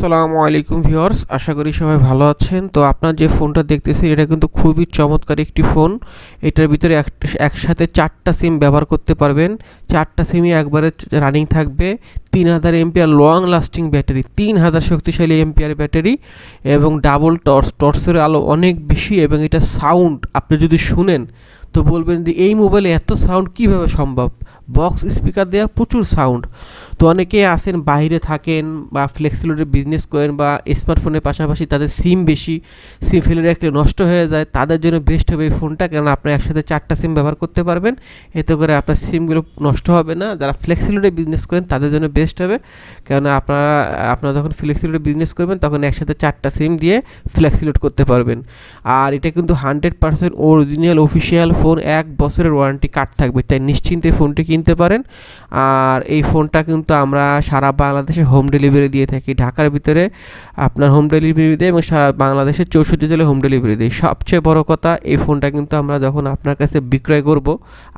আসসালামু আলাইকুম ভিউয়ার্স, আশা করি সবাই ভালো আছেন। তো আপনার যে ফোনটা দেখতেছেন, এটা কিন্তু খুবই চমৎকার একটি ফোন। এটার ভিতরে এক- একসাথে চারটা সিম ব্যবহার করতে পারবেন। চারটা সিমই একবারে রানিং থাকবে। তিন হাজার এমপিআর লং লাস্টিং ব্যাটারি, তিন হাজার শক্তিশালী এমপিআর ব্যাটারি এবং ডাবল টর্চ টর্চের আলো অনেক বেশি এবং এটা সাউন্ড আপনি যদি শুনেন তো বলবেন যে এই মোবাইলে এত সাউন্ড কীভাবে সম্ভব? বক্স স্পিকার দেওয়া প্রচুর সাউন্ড তো অনেকে আসেন বাইরে থাকেন বা ফ্লেক্সিলোডের বিজনেস করেন বা স্মার্টফোনের পাশাপাশি তাদের সিম বেশি। সিম ফেলে রাখলে নষ্ট হয়ে যায়, তাদের জন্য বেস্ট হবে এই ফোনটা কারণ আপনি একসাথে চারটা সিম ব্যবহার করতে পারবেন। এতে করে আপনার সিমগুলো নষ্ট হবে না। যারা ফ্লেক্সিলোডে বিজনেস করেন, তাদের জন্য বেস্ট হবে। কারণ আপনারা আপনারা যখন ফ্লেক্সিলোডে বিজনেস করবেন, তখন একসাথে চারটা সিম দিয়ে ফ্লেক্সিলোড করতে পারবেন। আর এটা কিন্তু hundred percent original official phone এক বছরের ওয়ারেন্টি কার্ড থাকবে, তাই নিশ্চিন্তে ফোনটি কিনতে পারেন। আর এই ফোনটা কিন্তু আমরা সারা বাংলাদেশে হোম ডেলিভারি দিয়ে থাকি। ঢাকার ভিতরে আপনার হোম ডেলিভারি দেয় এবং সারা বাংলাদেশের চৌষট্টি জেলায় হোম ডেলিভারি দেয়। সবচেয়ে বড় কথা, এই ফোনটা কিন্তু আমরা যখন আপনার কাছে বিক্রয় করব,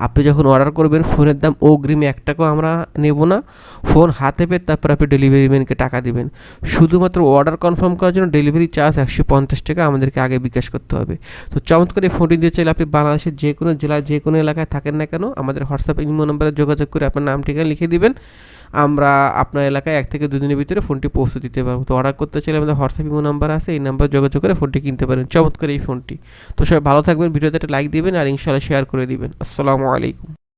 আপনি যখন অর্ডার করবেন, ফোনের দাম অগ্রিম এক টাকাও আমরা নেব না। ফোন হাতে পেয়ে তারপর আপনি ডেলিভারি ম্যানকে টাকা দিবেন। শুধুমাত্র অর্ডার কনফার্ম করার জন্য ডেলিভারি চার্জ একশো পঞ্চাশ টাকা আমাদেরকে আগে বিকাশ করতে হবে। তো চমৎকার এই ফোনটি দিয়ে চাইলে আপনি বাংলাদেশের যে কোনো জেলায় যে কোনো এলাকায় থাকেন না কেন, আমাদের হোয়াটসঅ্যাপ ইমো নম্বরে যোগাযোগ করে আপনার নাম, ঠিকানা লিখে দিবেন। আমরা আপনার এলাকায় এক থেকে দুদিনের ভিতরে ফোনটি পৌঁছে দিতে পারব। তো অর্ডার করতে চাইলে আমাদের হোয়াটসঅ্যাপ ইমো নাম্বার আছে, এই নাম্বার যোগাযোগ করে ফোনটি কিনতে পারেন। চমৎকার এই ফোনটি। তো সবাই ভালো থাকবেন, ভিডিওতে একটা লাইক দিবেন আর ইনশাল্লাহ শেয়ার করে দিবেন। আসসালামু আলাইকুম।